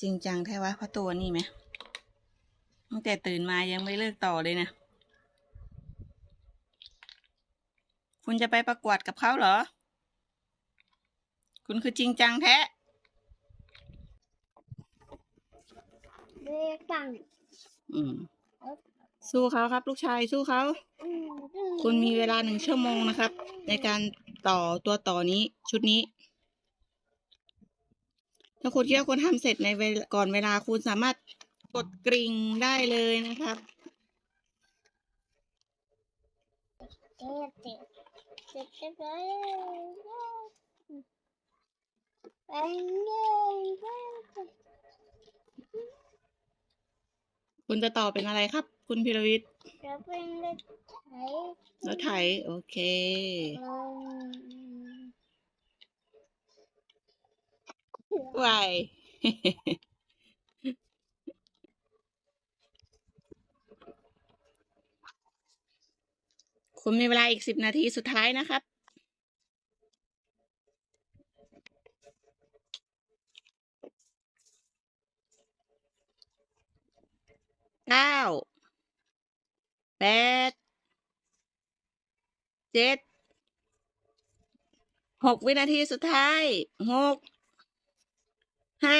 จริงจังแท้วะเพราะตัวนี่ไหมตั้งแต่ตื่นมายังไม่เลิกต่อเลยนะ คุณจะไปประกวดกับเขาเหรอ คุณคือจริงจังแท้เรียกตังอืมสู้เขาครับ ลูกชายสู้เขา คุณมีเวลาหนึ่งชั่วโมงนะครับ ในการต่อตัวต่อนี้ชุดนี้ ถ้าคุณคิดว่าคุณทำเสร็จในเวลาก่อนเวลาคุณสามารถกดกริ่งได้เลยนะครับเจ็บเจ็บเจ็บเจ็บไปไปเลยคุณจะต่อเป็นอะไรครับ คุณพิรวิทย์จะเป็นเด็กไทยรถไถโอเค ไวคุณมีเวลาอีกสิบนาทีสุดท้ายนะครับ เก้า แปด เจ็ด หกวินาทีสุดท้าย หก ห้า